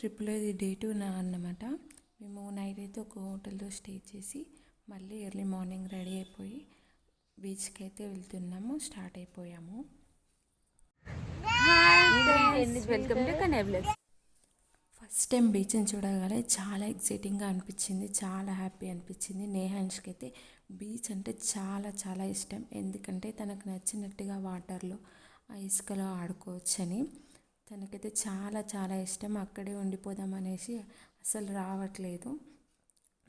ట్రిప్లో ఇది day two నా అన్నమాట. మేము నైట్ అయితే ఒక హోటల్లో స్టే చేసి మళ్ళీ ఎర్లీ మార్నింగ్ రెడీ అయిపోయి బీచ్కి అయితే వెళ్తున్నాము స్టార్ట్ అయిపోయాము. వెల్కమ్ టు కనేబ్లెస్ ఫస్ట్ టైం బీచ్ని చూడగానే చాలా ఎక్సైటింగ్గా అనిపించింది చాలా హ్యాపీ అనిపించింది. నేహాన్స్కి అయితే బీచ్ అంటే చాలా చాలా ఇష్టం. ఎందుకంటే తనకు నచ్చినట్టుగా వాటర్లో ఆ ఇసుకలో ఆడుకోవచ్చని. తనకైతే చాలా చాలా ఇష్టం. అక్కడే ఉండిపోదాం అనేసి అసలు రావట్లేదు.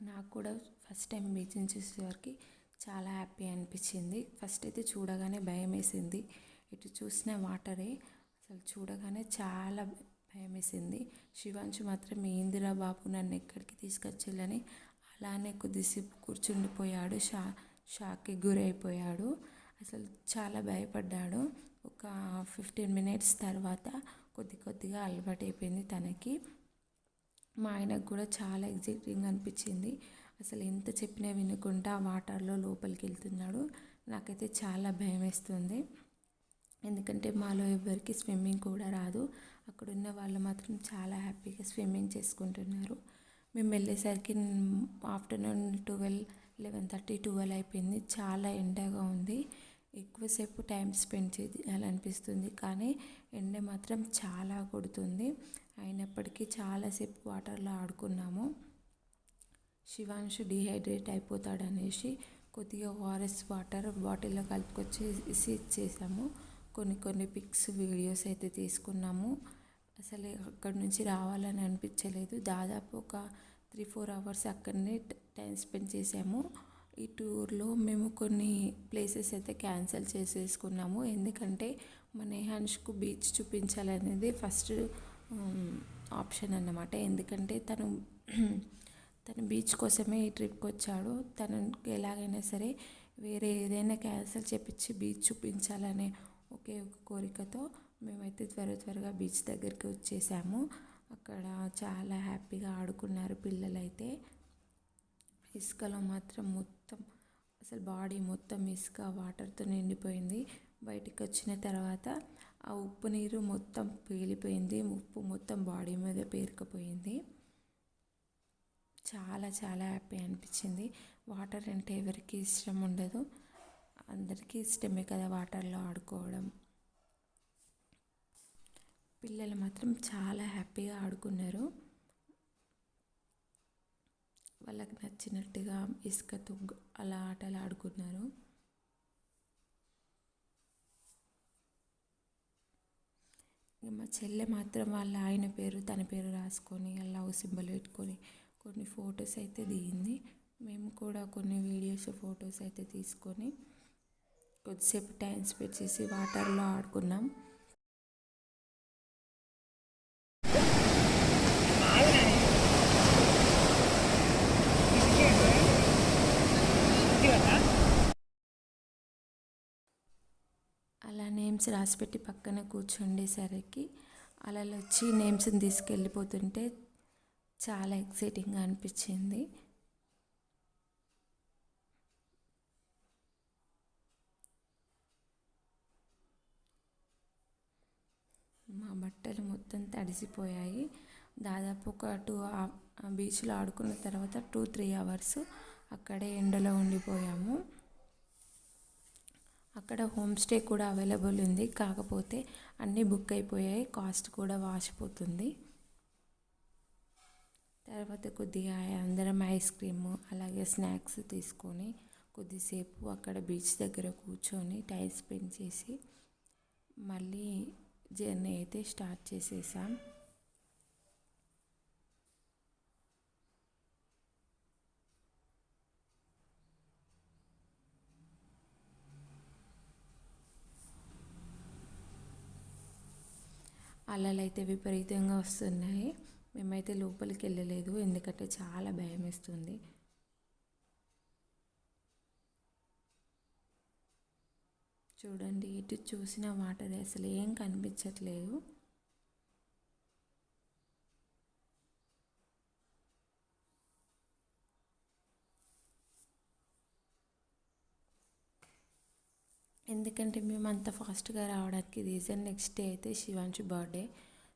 నాకు కూడా ఫస్ట్ టైం బీచ్ని చూసేసరికి చాలా హ్యాపీ అనిపించింది. ఫస్ట్ అయితే చూడగానే భయం వేసింది ఇటు చూసిన వాటరే అసలు చూడగానే చాలా భయం వేసింది శివాంశు మాత్రం ఏందిరా బాబు నన్ను ఎక్కడికి తీసుకొచ్చేయాలని అలానే కొద్దిసేపు కూర్చుండిపోయాడు. షా షాక్కి గురైపోయాడు. అసలు చాలా భయపడ్డాడు. ఒక ఫిఫ్టీన్ మినిట్స్ తర్వాత కొద్ది కొద్దిగా అలవాటు అయిపోయింది తనకి. మా ఆయనకు కూడా చాలా ఎగ్జైటింగ్ అనిపించింది. అసలు ఎంత చెప్పినా వినకుండా వాటర్లో లోపలికి వెళ్తున్నాడు. నాకైతే చాలా భయం వేస్తుంది. ఎందుకంటే మాలో ఎవరికి స్విమ్మింగ్ కూడా రాదు. అక్కడ ఉన్న వాళ్ళు మాత్రం చాలా హ్యాపీగా స్విమ్మింగ్ చేసుకుంటున్నారు. మేము వెళ్ళేసరికి afternoon twelve eleven thirty twelve అయిపోయింది. చాలా ఎండగా ఉంది. ఎక్కువసేపు టైం స్పెండ్ చేయాలనిపిస్తుంది. కానీ ఎండ మాత్రం చాలా కొడుతుంది. అయినప్పటికీ చాలాసేపు వాటర్లో ఆడుకున్నాము. శివాంశు డిహైడ్రేట్ అయిపోతాడనేసి కొద్దిగా ఓఆర్ఎస్ వాటర్ బాటిల్లో కలుపుకొచ్చి ఇచ్చేసాము కొన్ని కొన్ని పిక్స్ వీడియోస్ అయితే తీసుకున్నాము. అసలు అక్కడి నుంచి రావాలని అనిపించలేదు. దాదాపు ఒక త్రీ ఫోర్ అవర్స్ అక్కడనే టైం స్పెండ్ చేసాము ఈ టూర్లో మేము కొన్ని ప్లేసెస్ అయితే క్యాన్సిల్ చేసేసుకున్నాము. ఎందుకంటే మన నేహాన్ష్కు బీచ్ చూపించాలనేది ఫస్ట్ ఆప్షన్ అన్నమాట. ఎందుకంటే తను తను బీచ్ కోసమే ఈ ట్రిప్కి వచ్చాడు. తనకి ఎలాగైనా సరే వేరే ఏదైనా క్యాన్సిల్ చేపించి బీచ్ చూపించాలనే ఒకే ఒక కోరికతో మేమైతే త్వర త్వరగా బీచ్ దగ్గరికి వచ్చేసాము. అక్కడ చాలా హ్యాపీగా ఆడుకున్నారు పిల్లలైతే. ఇసుకలో మాత్రం అసలు బాడీ మొత్తం ఇసుక వాటర్తో నిండిపోయింది. బయటికి వచ్చిన తర్వాత ఆ ఉప్పు నీరు మొత్తం పేలిపోయింది. ఉప్పు మొత్తం బాడీ మీద పేరుకుపోయింది. చాలా చాలా హ్యాపీ అనిపించింది. వాటర్ అంటే ఎవరికి ఇష్టం ఉండదు. అందరికీ ఇష్టమే కదా వాటర్లో ఆడుకోవడం. పిల్లలు మాత్రం చాలా హ్యాపీగా ఆడుకున్నారు. వాళ్ళకి నచ్చినట్టుగా ఇసుక ఇసుకతో అలా ఆటలు ఆడుకున్నారు. మా చెల్లె మాత్రం వాళ్ళ ఆయన పేరు తన పేరు రాసుకొని లవ్ సింబల్ పెట్టుకొని కొన్ని ఫొటోస్ అయితే దిగింది. మేము కూడా కొన్ని వీడియోస్ ఫొటోస్ అయితే తీసుకొని కొద్దిసేపు టైం స్పెండ్ చేసి వాటర్లో ఆడుకున్నాం. అలా నేమ్స్ రాసిపెట్టి పక్కన కూర్చుండేసరికి అలా వచ్చి నేమ్స్ని తీసుకెళ్ళిపోతుంటే చాలా ఎక్సైటింగ్గా అనిపించింది. మా బట్టలు మొత్తం తడిసిపోయాయి. దాదాపు ఒక టూ బీచ్లో ఆడుకున్న తర్వాత టూ త్రీ అవర్స్ అక్కడే ఎండలో ఉండిపోయాము. అక్కడ హోమ్ స్టే కూడా అవైలబుల్ ఉంది. కాకపోతే అన్నీ బుక్ అయిపోయాయి. కాస్ట్ కూడా వాసిపోతుంది. తర్వాత కొద్దిగా అందరం ఐస్ క్రీము అలాగే స్నాక్స్ తీసుకొని కొద్దిసేపు అక్కడ బీచ్ దగ్గర కూర్చొని టైం స్పెండ్ చేసి మళ్ళీ జర్నీ అయితే స్టార్ట్ చేసేసాం. అలలు అయితే విపరీతంగా వస్తున్నాయి. మేమైతే లోపలికి వెళ్ళలేదు ఎందుకంటే చాలా భయం వేస్తుంది చూడండి ఇటు చూసిన వాటర్ అసలు ఏం కనిపించట్లేదు. ఎందుకంటే మేము అంత ఫాస్ట్గా రావడానికి రీజన్ నెక్స్ట్ డే అయితే శివాంశు బర్త్డే.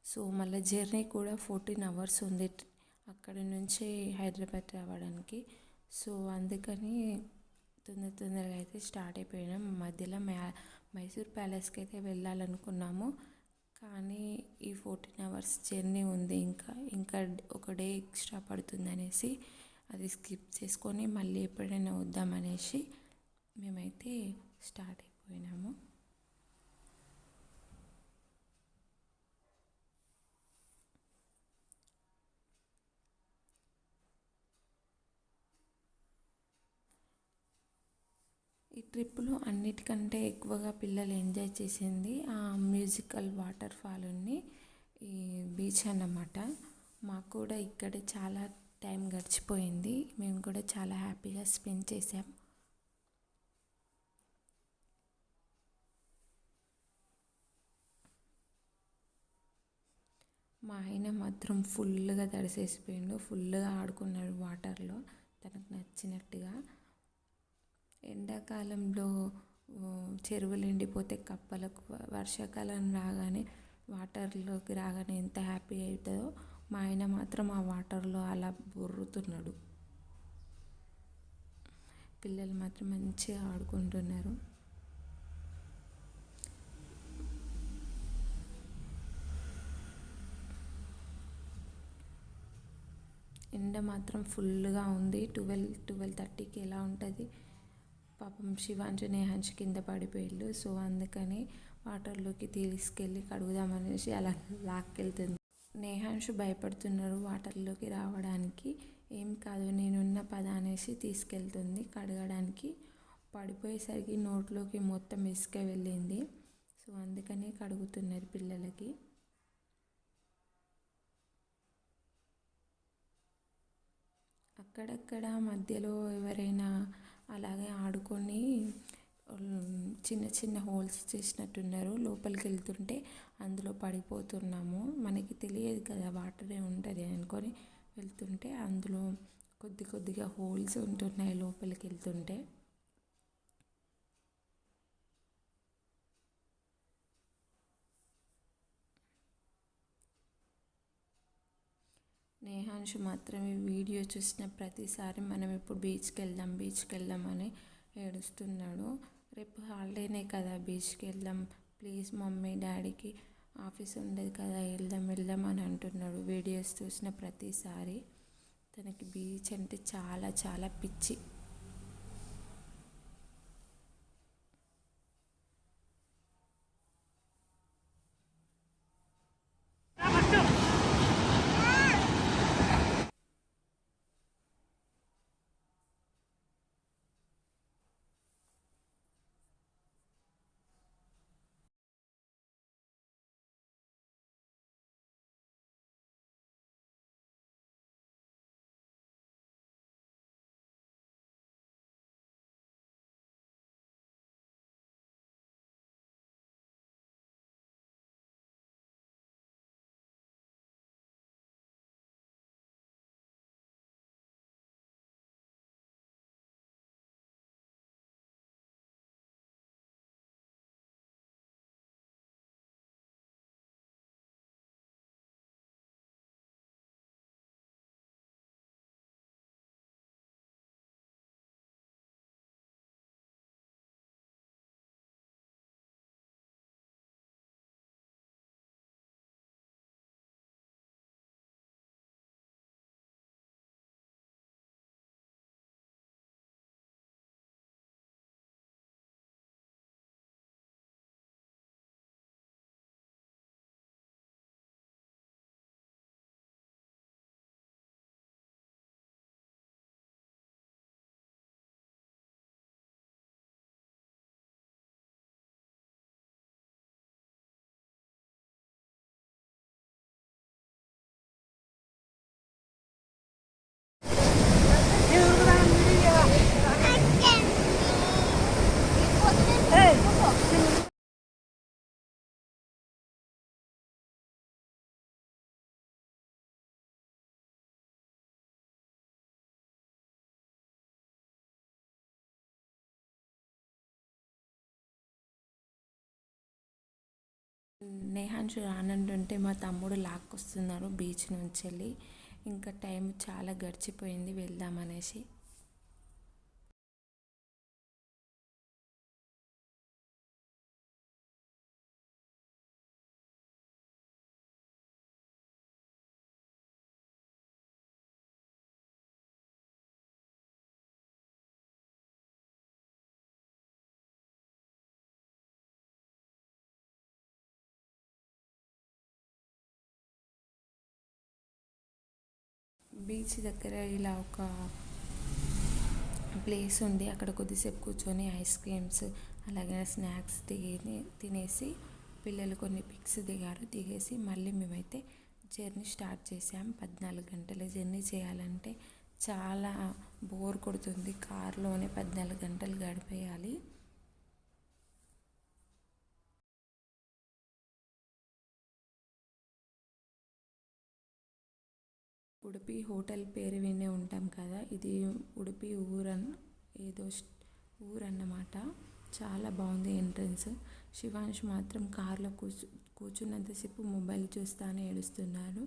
సో మళ్ళీ జర్నీ కూడా ఫోర్టీన్ అవర్స్ ఉంది అక్కడి నుంచి హైదరాబాద్ రావడానికి. సో అందుకని తొందర తొందరగా అయితే స్టార్ట్ అయిపోయినాం. మధ్యలో మ్యా మైసూర్ ప్యాలెస్కి అయితే వెళ్ళాలనుకున్నాము. కానీ ఈ ఫోర్టీన్ అవర్స్ జర్నీ ఉంది ఇంకా ఇంకా ఒక డే ఎక్స్ట్రా పడుతుంది అనేసి అది స్కిప్ చేసుకొని మళ్ళీ ఎప్పుడైనా వద్దామనేసి మేమైతే స్టార్ట్ పోయినాము. ఈ ట్రిప్లో అన్నిటికంటే ఎక్కువగా పిల్లలు ఎంజాయ్ చేసింది ఆ మ్యూజికల్ వాటర్ ఫాల్ని ఈ బీచ్ అన్నమాట. మాకు కూడా ఇక్కడే చాలా టైం గడిచిపోయింది. మేము కూడా చాలా హ్యాపీగా స్పెండ్ చేసాం మా ఆయన మాత్రం ఫుల్గా తడిసేసిపోయిండు. ఫుల్గా ఆడుకున్నాడు వాటర్లో. తనకు నచ్చినట్టుగా. ఎండాకాలంలో చెరువులు ఎండిపోతే కప్పలకు వర్షాకాలం రాగానే వాటర్లోకి రాగానే ఎంత హ్యాపీ అవుతుందో మా ఆయన మాత్రం ఆ వాటర్లో అలా బొర్రుతున్నాడు. పిల్లలు మాత్రం మంచిగా ఆడుకుంటున్నారు. ఎండ మాత్రం ఫుల్గా ఉంది. ట్వెల్వ్ ట్వెల్వ్ థర్టీకి ఎలా ఉంటుంది? పాపం శివాంజనే నేహాంష్ కింద పడిపోయిళ్ళు సో అందుకని వాటర్లోకి తీసుకెళ్ళి కడుగుదామనేసి అలా లాక్కెళ్తుంది. నేహాంష్ భయపడుతున్నారు వాటర్లోకి రావడానికి. ఏం కాదు నేనున్న పద అనేసి తీసుకెళ్తుంది. కడగడానికి పడిపోయేసరికి నోట్లోకి మొత్తం ఇసుక వెళ్ళింది. సో అందుకనే కడుగుతున్నారు పిల్లలకి. అక్కడక్కడ మధ్యలో ఎవరైనా అలాగే ఆడుకొని చిన్న చిన్న హోల్స్ చేసినట్టున్నారు. లోపలికి వెళ్తుంటే అందులో పడిపోతున్నాము. మనకి తెలియదు కదా వాటరే ఉంటుంది అనుకొని వెళ్తుంటే అందులో కొద్ది కొద్దిగా హోల్స్ ఉంటున్నాయి లోపలికి వెళ్తుంటే నేహాంశు మాత్రమే వీడియో చూసిన ప్రతిసారి మనం ఇప్పుడు బీచ్కి వెళ్దాం బీచ్కి వెళ్దాం అని ఏడుస్తున్నాడు. రేపు హాలిడేనే కదా బీచ్కి వెళ్దాం ప్లీజ్ మమ్మీ డాడీకి ఆఫీస్ ఉండదు కదా వెళ్దాం వెళ్దాం అని అంటున్నాడు వీడియోస్ చూసిన ప్రతిసారి. తనకి బీచ్ అంటే చాలా చాలా పిచ్చి. నేహాన్షు రానంటుంటే మా తమ్ముడు లాక్కొస్తున్నారు బీచ్ నుంచి వెళ్ళి ఇంకా టైం చాలా గడిచిపోయింది వెళ్దామనేసి. బీచ్ దగ్గర ఇలా ఒక ప్లేస్ ఉంది. అక్కడ కొద్దిసేపు కూర్చొని ఐస్ క్రీమ్స్ అలాగే స్నాక్స్ దిగి తినేసి పిల్లలు కొన్ని పిక్స్ దిగారు. దిగేసి మళ్ళీ మేమైతే జర్నీ స్టార్ట్ చేసాం పద్నాలుగు గంటల జర్నీ చేయాలంటే చాలా బోర్ కొడుతుంది. కారులోనే పద్నాలుగు గంటలు గడిపేయాలి. ఉడిపి హోటల్ పేరు వినే ఉంటాం కదా ఇది ఉడిపి ఊరన్ ఏదో ఊరు ఊరన్నమాట. చాలా బాగుంది ఎంట్రన్స్. శివాంష్ మాత్రం కార్లో కూర్చు కూర్చున్నంతసేపు మొబైల్ చూస్తానే ఏడుస్తున్నారు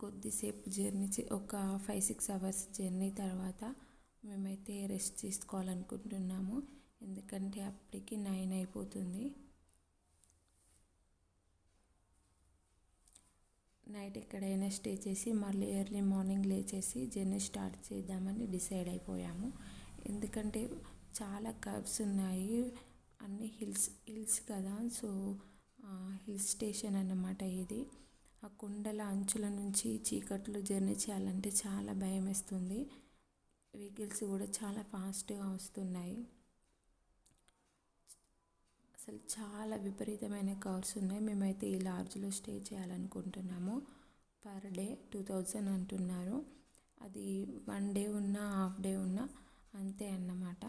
కొద్దిసేపు జర్నీ ఒక ఫైవ్ సిక్స్ అవర్స్ జర్నీ తర్వాత మేమైతే రెస్ట్ తీసుకోవాలనుకుంటున్నాము. ఎందుకంటే అప్పటికి నైన్ అయిపోతుంది. నైట్ ఎక్కడైనా స్టే చేసి మళ్ళీ ఎర్లీ మార్నింగ్ లేచేసి జర్నీ స్టార్ట్ చేద్దామని డిసైడ్ అయిపోయాము. ఎందుకంటే చాలా కర్వ్స్ ఉన్నాయి. అన్ని హిల్స్ హిల్స్ కదా. సో హిల్ స్టేషన్ అన్నమాట ఇది. ఆ కొండల అంచుల నుంచి చీకట్లో జర్నీ చేయాలంటే చాలా భయం వేస్తుంది వెహికల్స్ కూడా చాలా ఫాస్ట్గా వస్తున్నాయి. అసలు చాలా విపరీతమైన కార్స్ ఉన్నాయి. మేమైతే ఈ లాడ్జ్లో స్టే చేయాలనుకుంటున్నాము. పర్ డే టూ థౌజండ్ అంటున్నారు. అది వన్ డే ఉన్నా హాఫ్ డే ఉన్నా అంతే అన్నమాట.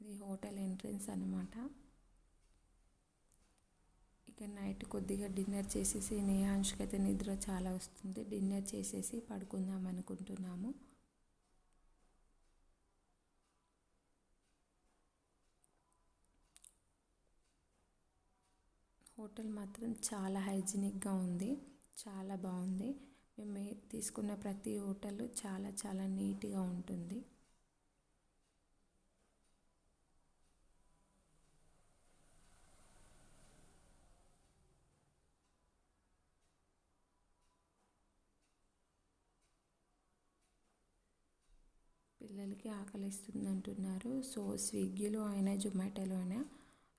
ఇది హోటల్ ఎంట్రన్స్ అన్నమాట. ఇక నైట్ కొద్దిగా డిన్నర్ చేసేసి నేహాంష్కి అయితే నిద్ర చాలా వస్తుంది. డిన్నర్ చేసేసి పడుకుందాం అనుకుంటున్నాము. హోటల్ మాత్రం చాలా హైజీనిక్గా ఉంది. చాలా బాగుంది. మేము తీసుకున్న ప్రతి హోటల్ చాలా చాలా నీట్గా ఉంటుంది. పిల్లలకి ఆకలిస్తుంది అంటున్నారు సో స్విగ్గీలో అయినా జొమాటోలో అయినా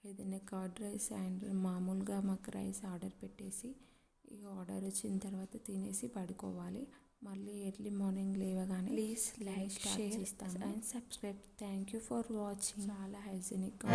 ఏదైనా కర్డ్ రైస్ అండ్ మామూలుగా మాకు రైస్ ఆర్డర్ పెట్టేసి ఇక ఆర్డర్ వచ్చిన తర్వాత తినేసి పడుకోవాలి. మళ్ళీ ఎర్లీ మార్నింగ్ లేవగానే please like share and subscribe. Thank you for watching. చాలా హైజీనిక్గా